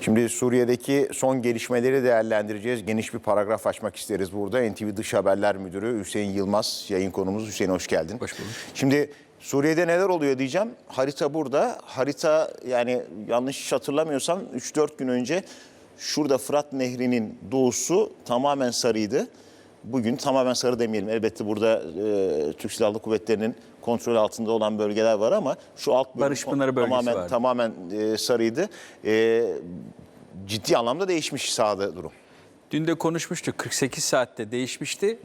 Şimdi Suriye'deki son gelişmeleri değerlendireceğiz. Geniş bir paragraf açmak isteriz burada. NTV Dış Haberler Müdürü Hüseyin Yılmaz yayın konumuz. Hüseyin hoş geldin. Hoş bulduk. Şimdi Suriye'de neler oluyor diyeceğim. Harita burada. Harita yani yanlış hatırlamıyorsam 3-4 gün önce şurada Fırat Nehri'nin doğusu tamamen sarıydı. Bugün tamamen sarı demeyelim. Elbette burada e, Türk Silahlı Kuvvetleri'nin kontrol altında olan bölgeler var ama şu alt bölüm Barış Pınarı bölgesi tamamen, vardı. tamamen e, sarıydı. E, ciddi anlamda değişmiş sahada durum. Dün de konuşmuştuk. 48 saatte değişmişti.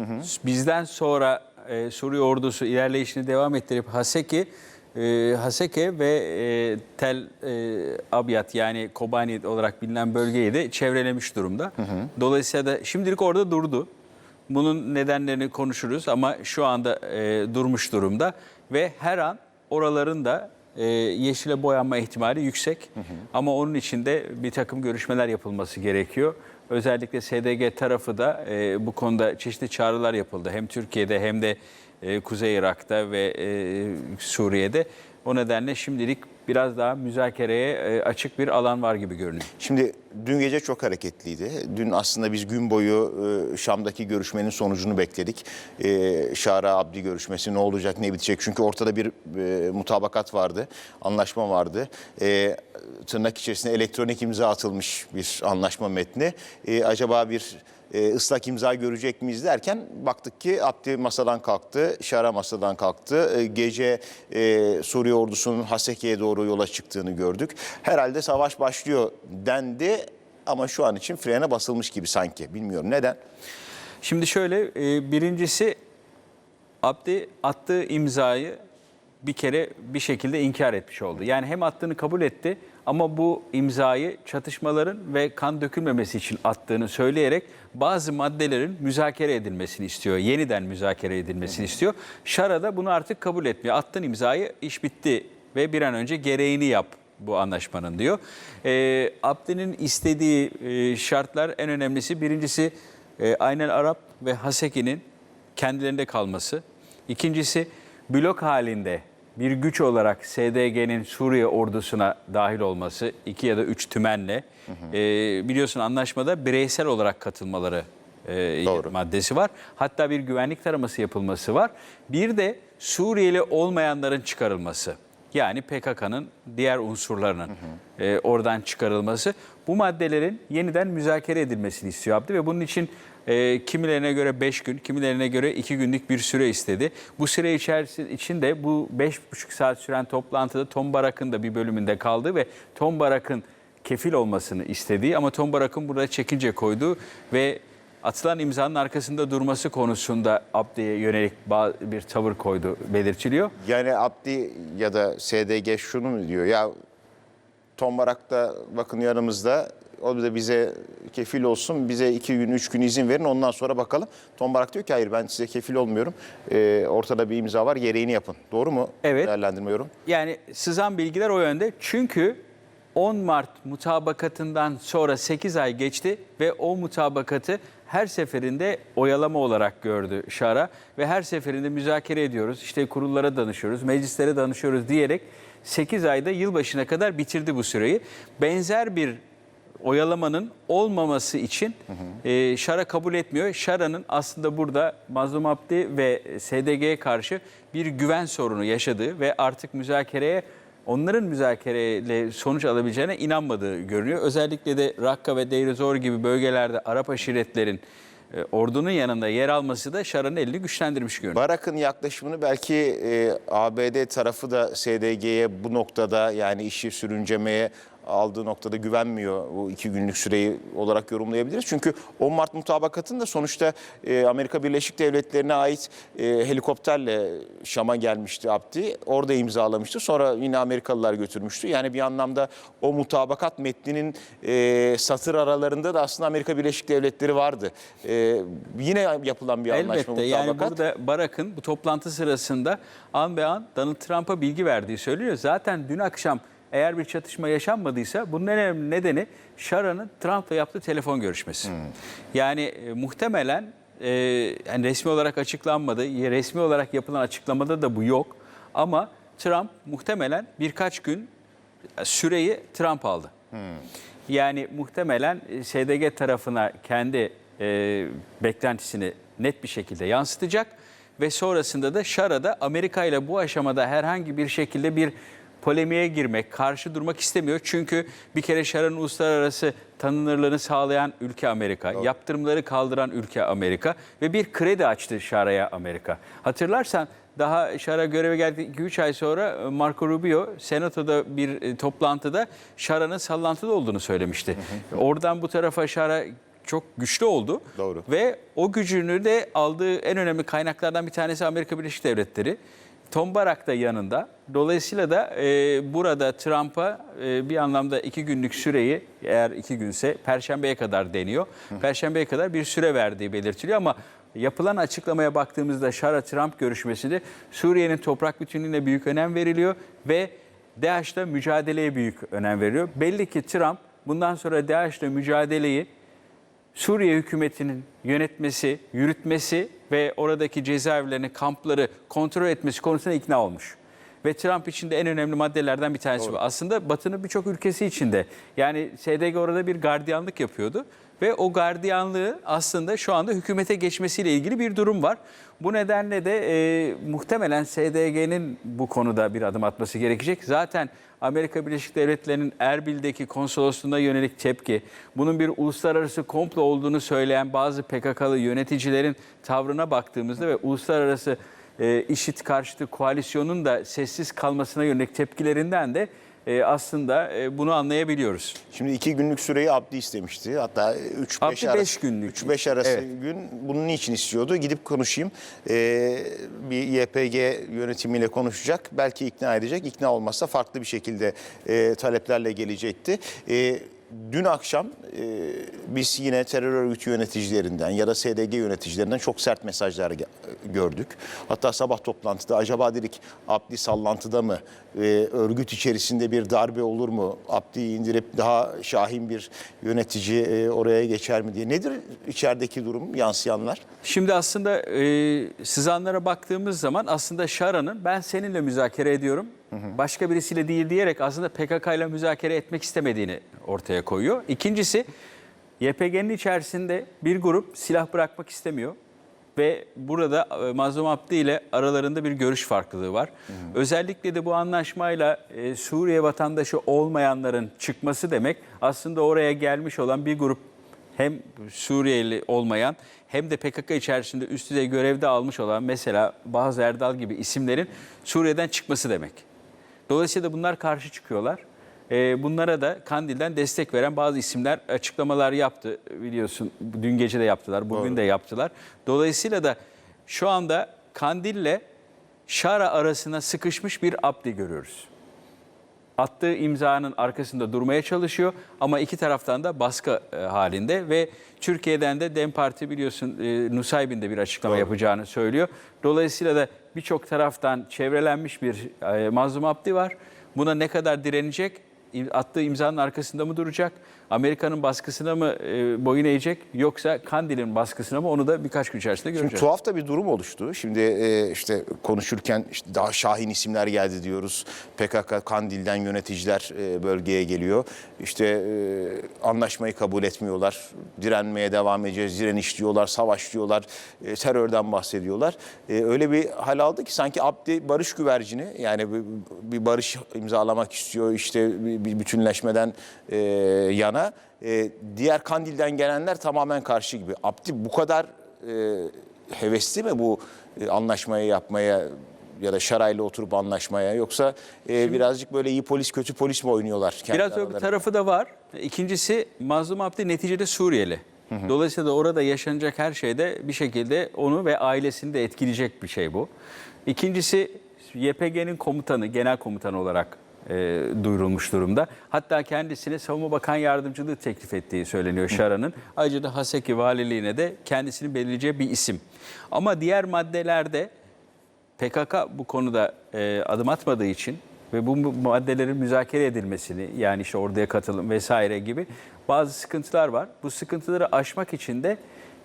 Bizden sonra e, Suriye ordusu ilerleyişini devam ettirip Haseki, e, Haseke ve e, Tel e, Abyad yani Kobani olarak bilinen bölgeyi de çevrelemiş durumda. Dolayısıyla da şimdilik orada durdu. Bunun nedenlerini konuşuruz ama şu anda e, durmuş durumda ve her an oraların da e, yeşile boyanma ihtimali yüksek. Ama onun için de bir takım görüşmeler yapılması gerekiyor. Özellikle SDG tarafı da e, bu konuda çeşitli çağrılar yapıldı. Hem Türkiye'de hem de e, Kuzey Irak'ta ve e, Suriye'de. O nedenle şimdilik biraz daha müzakereye e, açık bir alan var gibi görünüyor. Şimdi dün gece çok hareketliydi. Dün aslında biz gün boyu Şam'daki görüşmenin sonucunu bekledik. Şara Abdi görüşmesi ne olacak ne bitecek? Çünkü ortada bir mutabakat vardı, anlaşma vardı. Tırnak içerisinde elektronik imza atılmış bir anlaşma metni. Acaba bir e, ıslak imza görecek miyiz derken baktık ki Abdi masadan kalktı, Şara masadan kalktı. E, gece e, Suriye ordusunun Haseke'ye doğru yola çıktığını gördük. Herhalde savaş başlıyor dendi ama şu an için frene basılmış gibi sanki. Bilmiyorum neden. Şimdi şöyle, e, birincisi Abdi attığı imzayı bir kere bir şekilde inkar etmiş oldu. Yani hem attığını kabul etti ama bu imzayı çatışmaların ve kan dökülmemesi için attığını söyleyerek bazı maddelerin müzakere edilmesini istiyor. Yeniden müzakere edilmesini istiyor. Şara da bunu artık kabul etmiyor. Attığın imzayı iş bitti ve bir an önce gereğini yap bu anlaşmanın diyor. Ee, Abdi'nin istediği e, şartlar en önemlisi birincisi e, Aynel Arap ve Haseki'nin kendilerinde kalması. İkincisi blok halinde bir güç olarak SDG'nin Suriye ordusuna dahil olması iki ya da üç tümenle Ee, biliyorsun anlaşmada bireysel olarak katılmaları e, Doğru. maddesi var. Hatta bir güvenlik taraması yapılması var. Bir de Suriyeli olmayanların çıkarılması. Yani PKK'nın diğer unsurlarının e, oradan çıkarılması. Bu maddelerin yeniden müzakere edilmesini istiyor Abdi ve bunun için e, kimilerine göre 5 gün, kimilerine göre 2 günlük bir süre istedi. Bu süre içerisinde içinde bu 5,5 saat süren toplantıda Tom Barak'ın da bir bölümünde kaldı ve Tom Barak'ın kefil olmasını istediği ama Tom Barak'ın burada çekince koyduğu ve atılan imzanın arkasında durması konusunda Abdi'ye yönelik bir tavır koydu belirtiliyor. Yani Abdi ya da SDG şunu mu diyor ya Tom Barak da bakın yanımızda o da bize kefil olsun bize iki gün üç gün izin verin ondan sonra bakalım. Tom Barak diyor ki hayır ben size kefil olmuyorum Ee, ortada bir imza var gereğini yapın doğru mu? Evet. Değerlendirmiyorum. Yani sızan bilgiler o yönde. Çünkü 10 Mart mutabakatından sonra 8 ay geçti ve o mutabakatı her seferinde oyalama olarak gördü Şara ve her seferinde müzakere ediyoruz. İşte kurullara danışıyoruz, meclislere danışıyoruz diyerek 8 ayda yılbaşına kadar bitirdi bu süreyi. Benzer bir oyalamanın olmaması için e, Şara kabul etmiyor. Şara'nın aslında burada Mazlum Abdi ve SDG'ye karşı bir güven sorunu yaşadığı ve artık müzakereye onların müzakereyle sonuç alabileceğine inanmadığı görünüyor. Özellikle de Rakka ve Deir Zor gibi bölgelerde Arap aşiretlerin e, ordunun yanında yer alması da Şara'nın elini güçlendirmiş görünüyor. Barak'ın yaklaşımını belki e, ABD tarafı da SDG'ye bu noktada yani işi sürüncemeye aldığı noktada güvenmiyor bu iki günlük süreyi olarak yorumlayabiliriz. Çünkü 10 Mart mutabakatında sonuçta e, Amerika Birleşik Devletleri'ne ait e, helikopterle Şam'a gelmişti Abdi. Orada imzalamıştı. Sonra yine Amerikalılar götürmüştü. Yani bir anlamda o mutabakat metninin e, satır aralarında da aslında Amerika Birleşik Devletleri vardı. E, yine yapılan bir anlaşma Elbette yani mutabakat. burada Barak'ın bu toplantı sırasında an be an Donald Trump'a bilgi verdiği söyleniyor. Zaten dün akşam eğer bir çatışma yaşanmadıysa bunun en önemli nedeni Şara'nın Trump'la yaptığı telefon görüşmesi. Yani e, muhtemelen e, yani resmi olarak açıklanmadı, resmi olarak yapılan açıklamada da bu yok. Ama Trump muhtemelen birkaç gün süreyi Trump aldı. Yani muhtemelen e, SDG tarafına kendi e, beklentisini net bir şekilde yansıtacak ve sonrasında da Şara'da Amerika ile bu aşamada herhangi bir şekilde bir polemiğe girmek, karşı durmak istemiyor. Çünkü bir kere Şara'nın uluslararası tanınırlığını sağlayan ülke Amerika, yaptırımları kaldıran ülke Amerika ve bir kredi açtı Şara'ya Amerika. Hatırlarsan daha Şara göreve geldi 2-3 ay sonra e, Marco Rubio senatoda bir e, toplantıda Şara'nın sallantıda olduğunu söylemişti. Oradan bu tarafa Şara çok güçlü oldu. Doğru. Ve o gücünü de aldığı en önemli kaynaklardan bir tanesi Amerika Birleşik Devletleri. Tom Barak da yanında. Dolayısıyla da e, burada Trump'a e, bir anlamda iki günlük süreyi eğer iki günse Perşembe'ye kadar deniyor. Perşembe'ye kadar bir süre verdiği belirtiliyor ama yapılan açıklamaya baktığımızda Şara-Trump görüşmesinde Suriye'nin toprak bütünlüğüne büyük önem veriliyor ve DAEŞ'la mücadeleye büyük önem veriyor. Belli ki Trump bundan sonra DAEŞ'le mücadeleyi Suriye hükümetinin yönetmesi, yürütmesi ve oradaki cezaevlerini, kampları kontrol etmesi konusunda ikna olmuş. Ve Trump için de en önemli maddelerden bir tanesi bu. Aslında Batı'nın birçok ülkesi içinde. Yani SDG orada bir gardiyanlık yapıyordu. Ve o gardiyanlığı aslında şu anda hükümete geçmesiyle ilgili bir durum var. Bu nedenle de e, muhtemelen SDG'nin bu konuda bir adım atması gerekecek. Zaten Amerika Birleşik Devletleri'nin Erbil'deki konsolosluğuna yönelik tepki, bunun bir uluslararası komplo olduğunu söyleyen bazı PKK'lı yöneticilerin tavrına baktığımızda ve uluslararası e, işit karşıtı koalisyonun da sessiz kalmasına yönelik tepkilerinden de e, aslında e, bunu anlayabiliyoruz. Şimdi iki günlük süreyi Abdi istemişti. Hatta 3-5 Abdi arası, beş günlük. 3-5 arası Evet. gün bunun niçin istiyordu? Gidip konuşayım. Ee, bir YPG yönetimiyle konuşacak. Belki ikna edecek. İkna olmazsa farklı bir şekilde e, taleplerle gelecekti. E, Dün akşam e, biz yine terör örgütü yöneticilerinden ya da SDG yöneticilerinden çok sert mesajlar gördük. Hatta sabah toplantıda acaba dedik Abdi sallantıda mı? E, örgüt içerisinde bir darbe olur mu? Abdi'yi indirip daha şahin bir yönetici e, oraya geçer mi diye. Nedir içerideki durum yansıyanlar? Şimdi aslında e, sızanlara baktığımız zaman aslında Şara'nın ben seninle müzakere ediyorum, başka birisiyle değil diyerek aslında PKK ile müzakere etmek istemediğini ortaya koyuyor. İkincisi YPG'nin içerisinde bir grup silah bırakmak istemiyor ve burada e, Mazlum Abdi ile aralarında bir görüş farklılığı var. Özellikle de bu anlaşmayla e, Suriye vatandaşı olmayanların çıkması demek aslında oraya gelmiş olan bir grup hem Suriyeli olmayan hem de PKK içerisinde üst düzey görevde almış olan mesela bazı Erdal gibi isimlerin Suriye'den çıkması demek. Dolayısıyla bunlar karşı çıkıyorlar. Ee, bunlara da Kandil'den destek veren bazı isimler açıklamalar yaptı biliyorsun. Dün gece de yaptılar, bugün de yaptılar. Dolayısıyla da şu anda Kandil'le Şara arasına sıkışmış bir Abdi görüyoruz attığı imzanın arkasında durmaya çalışıyor ama iki taraftan da baskı e, halinde ve Türkiye'den de Dem Parti biliyorsun e, Nusaybin de bir açıklama yapacağını söylüyor. Dolayısıyla da birçok taraftan çevrelenmiş bir e, Mazlum Abdi var. Buna ne kadar direnecek? Attığı imzanın arkasında mı duracak? Amerika'nın baskısına mı e, boyun eğecek yoksa Kandil'in baskısına mı onu da birkaç gün içerisinde Şimdi göreceğiz. tuhaf da bir durum oluştu. Şimdi e, işte konuşurken işte daha şahin isimler geldi diyoruz. PKK Kandil'den yöneticiler e, bölgeye geliyor. İşte e, anlaşmayı kabul etmiyorlar. Direnmeye devam edeceğiz. Direniş diyorlar, savaş diyorlar. e, terörden bahsediyorlar. E, öyle bir hal aldı ki sanki Abdi barış güvercini yani bir, bir barış imzalamak istiyor. İşte bir, bir bütünleşmeden e, yana. E, diğer Kandil'den gelenler tamamen karşı gibi. Abdi bu kadar e, hevesli mi bu e, anlaşmayı yapmaya ya da Şaray'la oturup anlaşmaya yoksa e, birazcık böyle iyi polis kötü polis mi oynuyorlar? kendi Biraz öbür aralarında? tarafı da var. İkincisi Mazlum Abdi neticede Suriyeli. Dolayısıyla da orada yaşanacak her şeyde bir şekilde onu ve ailesini de etkileyecek bir şey bu. İkincisi YPG'nin komutanı, genel komutanı olarak e, duyurulmuş durumda. Hatta kendisine Savunma Bakan Yardımcılığı teklif ettiği söyleniyor Şara'nın. Ayrıca da Haseki Valiliğine de kendisini belirleyeceği bir isim. Ama diğer maddelerde PKK bu konuda e, adım atmadığı için ve bu maddelerin müzakere edilmesini yani işte orduya katılım vesaire gibi bazı sıkıntılar var. Bu sıkıntıları aşmak için de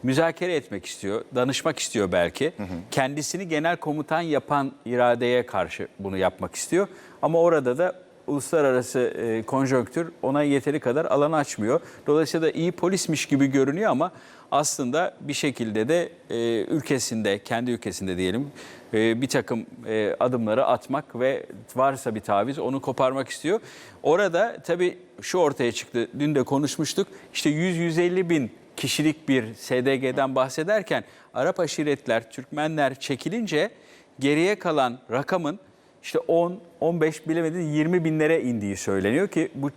müzakere etmek istiyor, danışmak istiyor belki. Kendisini genel komutan yapan iradeye karşı bunu yapmak istiyor. Ama orada da uluslararası e, konjonktür ona yeteri kadar alan açmıyor. Dolayısıyla da iyi polismiş gibi görünüyor ama aslında bir şekilde de e, ülkesinde, kendi ülkesinde diyelim e, bir takım e, adımları atmak ve varsa bir taviz onu koparmak istiyor. Orada tabii şu ortaya çıktı, dün de konuşmuştuk. İşte 100-150 bin kişilik bir SDG'den bahsederken Arap aşiretler, Türkmenler çekilince geriye kalan rakamın işte 10, 15 bilemediniz 20 binlere indiği söyleniyor ki bu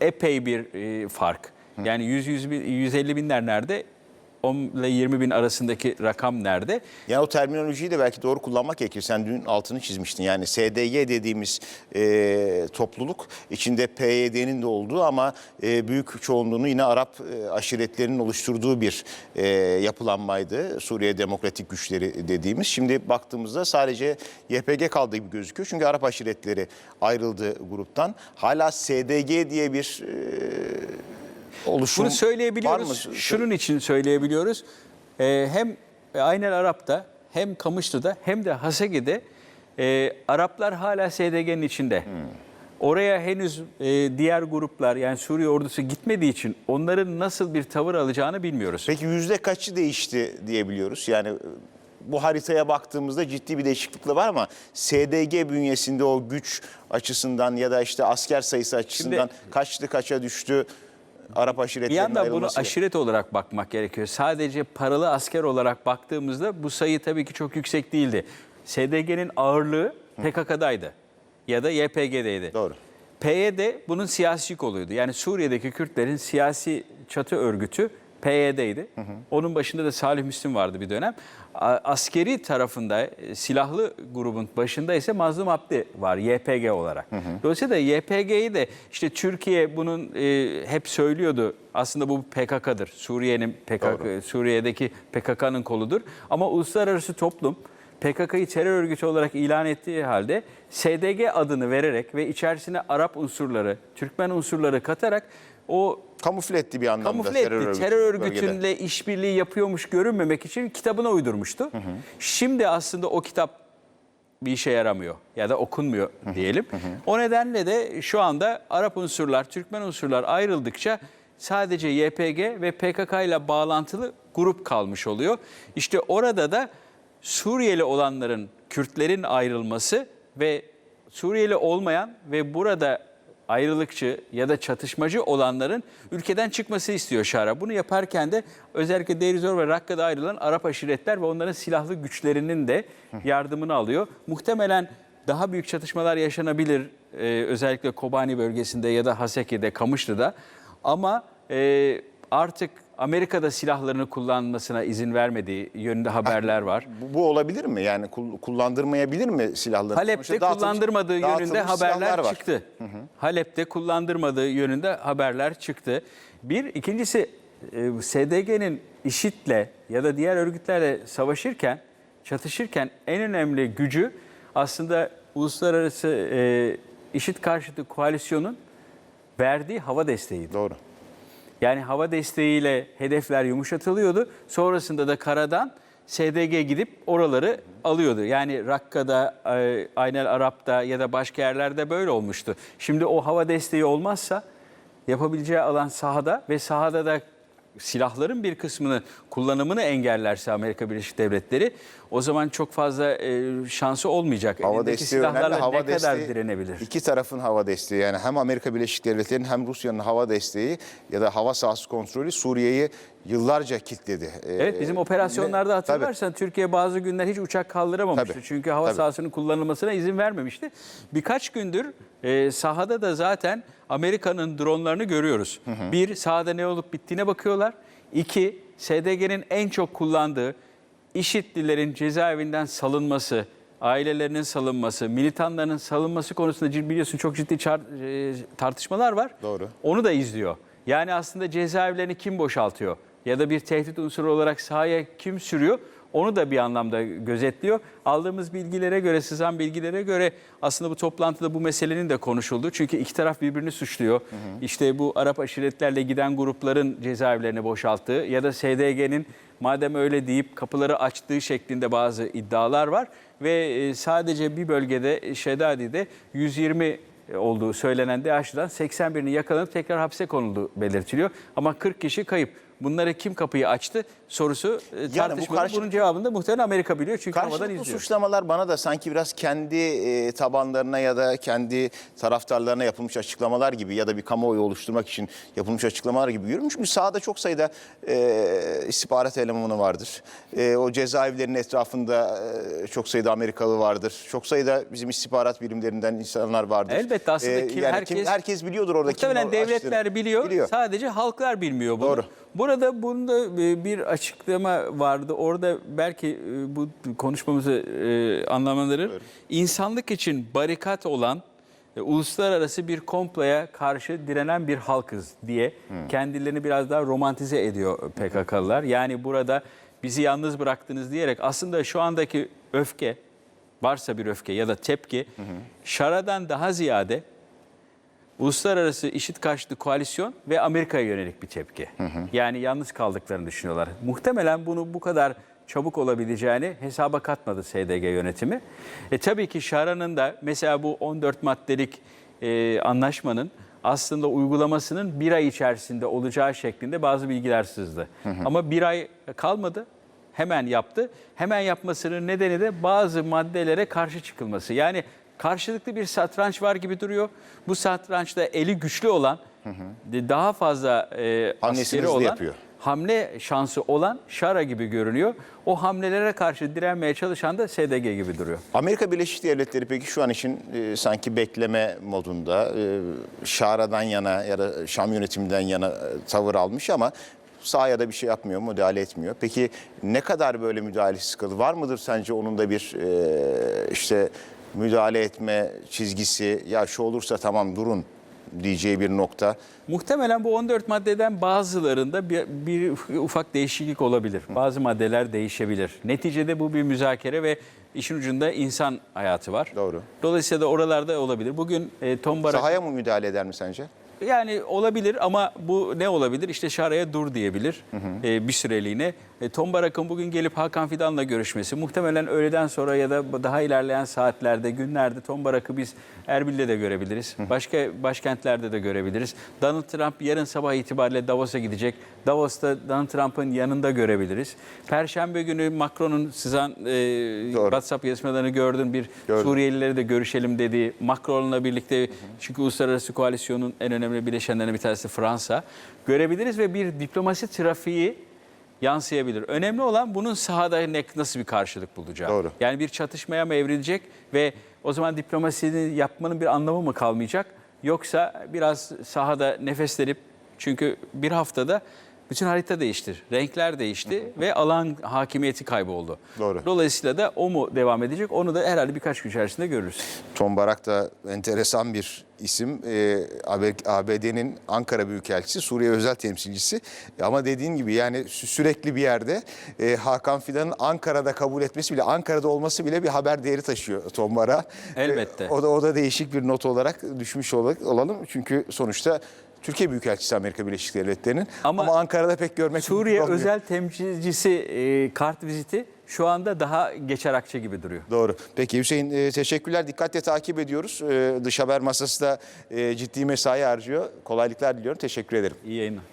epey bir e, fark. Yani 100, 100 bin- 150 binler nerede? 10 ile 20 bin arasındaki rakam nerede? Yani o terminolojiyi de belki doğru kullanmak gerekir. Sen dün altını çizmiştin. Yani SDG dediğimiz e, topluluk içinde PYD'nin de olduğu ama e, büyük çoğunluğunu yine Arap e, aşiretlerinin oluşturduğu bir e, yapılanmaydı. Suriye Demokratik Güçleri dediğimiz. Şimdi baktığımızda sadece YPG kaldığı gibi gözüküyor. Çünkü Arap aşiretleri ayrıldı gruptan. Hala SDG diye bir e, oluşum Bunu söyleyebiliyoruz. var mı? Şunun için söyleyebiliyoruz. Ee, hem Aynel Arap'ta hem Kamışlı'da hem de Haseki'de e, Araplar hala SDG'nin içinde. Oraya henüz e, diğer gruplar yani Suriye ordusu gitmediği için onların nasıl bir tavır alacağını bilmiyoruz. Peki yüzde kaçı değişti diyebiliyoruz? Yani e, bu haritaya baktığımızda ciddi bir değişiklik de var ama SDG bünyesinde o güç açısından ya da işte asker sayısı açısından kaçtı kaça düştü Arap Bir aşiretlerinin yandan bunu ayrılması. aşiret olarak bakmak gerekiyor. Sadece paralı asker olarak baktığımızda bu sayı tabii ki çok yüksek değildi. SDG'nin ağırlığı PKK'daydı ya da YPG'deydi. Doğru. PYD bunun siyasi koluydu. Yani Suriye'deki Kürtlerin siyasi çatı örgütü PYD'ydi. Onun başında da Salih Müslim vardı bir dönem. Askeri tarafında e, silahlı grubun başında ise Mazlum Abdi var YPG olarak. Dolayısıyla da YPG'yi de işte Türkiye bunun e, hep söylüyordu. Aslında bu PKK'dır. Suriye'nin PKK Suriye'deki PKK'nın koludur. Ama uluslararası toplum PKK'yı terör örgütü olarak ilan ettiği halde SDG adını vererek ve içerisine Arap unsurları, Türkmen unsurları katarak o Kamufle etti bir anlamda kamufle etti. örgütü Terör bölgede. örgütünle işbirliği yapıyormuş görünmemek için kitabına uydurmuştu. Şimdi aslında o kitap bir işe yaramıyor ya da okunmuyor diyelim. O nedenle de şu anda Arap unsurlar, Türkmen unsurlar ayrıldıkça sadece YPG ve PKK ile bağlantılı grup kalmış oluyor. İşte orada da Suriyeli olanların, Kürtlerin ayrılması ve Suriyeli olmayan ve burada ayrılıkçı ya da çatışmacı olanların ülkeden çıkması istiyor Şara. Bunu yaparken de özellikle Deir Zor ve Rakka'da ayrılan Arap aşiretler ve onların silahlı güçlerinin de yardımını alıyor. Muhtemelen daha büyük çatışmalar yaşanabilir e, özellikle Kobani bölgesinde ya da Haseki'de, Kamışlı'da. Ama e, artık Amerika'da silahlarını kullanmasına izin vermediği yönünde haberler var. Bu, bu olabilir mi? Yani kul- kullandırmayabilir mi silahları? Halep'te Sonuçta kullandırmadığı yönünde haberler var. çıktı. Halep'te kullandırmadığı yönünde haberler çıktı. Bir, ikincisi e, SDG'nin IŞİD'le ya da diğer örgütlerle savaşırken, çatışırken en önemli gücü aslında uluslararası e, IŞİD karşıtı koalisyonun verdiği hava desteğiydi. Doğru. Yani hava desteğiyle hedefler yumuşatılıyordu. Sonrasında da karadan SDG gidip oraları alıyordu. Yani Rakka'da, e, Aynel Arap'ta ya da başka yerlerde böyle olmuştu. Şimdi o hava desteği olmazsa yapabileceği alan sahada ve sahada da silahların bir kısmını kullanımını engellerse Amerika Birleşik Devletleri o zaman çok fazla e, şansı olmayacak. Hava Elindeki desteği önemli. silahlarla Hava ne kadar desteği, direnebilir? İki tarafın hava desteği yani hem Amerika Birleşik Devletleri'nin hem Rusya'nın hava desteği ya da hava sahası kontrolü Suriye'yi yıllarca kilitledi. Ee, Evet bizim operasyonlarda hatırlarsan Türkiye bazı günler hiç uçak kaldıramamıştı. Tabii, Çünkü hava tabii. sahasının kullanılmasına izin vermemişti. Birkaç gündür e, sahada da zaten Amerika'nın dronlarını görüyoruz. Bir, sahada ne olup bittiğine bakıyorlar. İki, SDG'nin en çok kullandığı IŞİD'lilerin cezaevinden salınması, ailelerinin salınması, militanların salınması konusunda biliyorsun çok ciddi e, tartışmalar var. Doğru. Onu da izliyor. Yani aslında cezaevlerini kim boşaltıyor? Ya da bir tehdit unsuru olarak sahaya kim sürüyor? Onu da bir anlamda gözetliyor. Aldığımız bilgilere göre, sızan bilgilere göre aslında bu toplantıda bu meselenin de konuşuldu. Çünkü iki taraf birbirini suçluyor. İşte bu Arap aşiretlerle giden grupların cezaevlerini boşalttığı ya da SDG'nin madem öyle deyip kapıları açtığı şeklinde bazı iddialar var. Ve e, sadece bir bölgede Şedadi'de 120 e, olduğu söylenen DAEŞ'den 81'inin yakalanıp tekrar hapse konulduğu belirtiliyor. Ama 40 kişi kayıp. Bunlara kim kapıyı açtı sorusu e, bu tartışmalı. karşı- Bunun cevabını da muhtemelen Amerika biliyor çünkü havadan izliyor. suçlamalar bana da sanki biraz kendi e, tabanlarına ya da kendi taraftarlarına yapılmış açıklamalar gibi ya da bir kamuoyu oluşturmak için yapılmış açıklamalar gibi görünmüş. Çünkü sahada çok sayıda e, istihbarat elemanı vardır. E, o cezaevlerinin etrafında e, çok sayıda Amerikalı vardır. Çok sayıda bizim istihbarat birimlerinden insanlar vardır. E, Elbette aslında kim- yani herkes- herkes biliyor orada kimin Muhtemelen devletler açtığını. biliyor, Biliyor. sadece halklar bilmiyor bunu. Doğru. Burada bunda e, bir açıklama vardı. Orada belki e, bu konuşmamızı e, anlamlandırır. İnsanlık için barikat olan uluslararası bir komploya karşı direnen bir halkız diye kendilerini biraz daha romantize ediyor PKK'lılar. Yani burada bizi yalnız bıraktınız diyerek aslında şu andaki öfke varsa bir öfke ya da tepki şaradan daha ziyade uluslararası işit karşıtı koalisyon ve Amerika'ya yönelik bir tepki. Yani yalnız kaldıklarını düşünüyorlar. Muhtemelen bunu bu kadar çabuk olabileceğini hesaba katmadı SDG yönetimi. E tabii ki Şara'nın da mesela bu 14 maddelik e, anlaşmanın aslında uygulamasının bir ay içerisinde olacağı şeklinde bazı bilgiler sızdı. Ama bir ay kalmadı hemen yaptı. Hemen yapmasının nedeni de bazı maddelere karşı çıkılması. Yani karşılıklı bir satranç var gibi duruyor. Bu satrançta eli güçlü olan, daha fazla e, askeri olan, yapıyor. hamle şansı olan Şara gibi görünüyor. O hamlelere karşı direnmeye çalışan da SDG gibi duruyor. Amerika Birleşik Devletleri peki şu an için e, sanki bekleme modunda e, Şara'dan yana ya da Şam yönetiminden yana e, tavır almış ama sahaya da bir şey yapmıyor, müdahale etmiyor. Peki ne kadar böyle müdahalesi kalır? Var mıdır sence onun da bir e, işte müdahale etme çizgisi ya şu olursa tamam durun diyeceği bir nokta? Muhtemelen bu 14 maddeden bazılarında bir, bir ufak değişiklik olabilir. Bazı maddeler değişebilir. Neticede bu bir müzakere ve işin ucunda insan hayatı var. Doğru. Dolayısıyla da oralarda olabilir. Bugün e, Tom Barak Sahaya mı müdahale eder mi sence? yani olabilir ama bu ne olabilir? İşte Şara'ya dur diyebilir e, bir süreliğine. E, Tom Barak'ın bugün gelip Hakan Fidan'la görüşmesi muhtemelen öğleden sonra ya da daha ilerleyen saatlerde, günlerde Tom Barak'ı biz Erbil'de de görebiliriz. Başka başkentlerde de görebiliriz. Donald Trump yarın sabah itibariyle Davos'a gidecek. Davos'ta Donald Trump'ın yanında görebiliriz. Perşembe günü Macron'un sızan e, WhatsApp yazışmalarını gördüm. Bir Gördüm. Suriyelileri de görüşelim dediği Macron'la birlikte çünkü uluslararası koalisyonun en önemli bileşenlerinden bir tanesi Fransa görebiliriz ve bir diplomasi trafiği yansıyabilir. Önemli olan bunun sahada ne, nasıl bir karşılık bulacağı. Doğru. Yani bir çatışmaya mı evrilecek ve o zaman diplomasini yapmanın bir anlamı mı kalmayacak? Yoksa biraz sahada nefeslenip çünkü bir haftada bütün harita değişti, renkler değişti ve alan hakimiyeti kayboldu. Doğru. Dolayısıyla da o mu devam edecek onu da herhalde birkaç gün içerisinde görürüz. Tom Barak da enteresan bir isim. Ee, ABD'nin Ankara Büyükelçisi, Suriye özel temsilcisi. Ama dediğin gibi yani sü- sürekli bir yerde e, Hakan Fidan'ın Ankara'da kabul etmesi bile, Ankara'da olması bile bir haber değeri taşıyor Tom Barak'a. Elbette. Ee, o da o da değişik bir not olarak düşmüş ola- olalım. Çünkü sonuçta Türkiye Büyükelçisi Amerika Birleşik Devletleri'nin ama, Ama Ankara'da pek görmek Suriye olmuyor. özel temsilcisi e, kart viziti şu anda daha geçer akçe gibi duruyor. Doğru. Peki Hüseyin e, teşekkürler. Dikkatle takip ediyoruz. E, dış haber masası da e, ciddi mesai harcıyor. Kolaylıklar diliyorum. Teşekkür ederim. İyi yayınlar.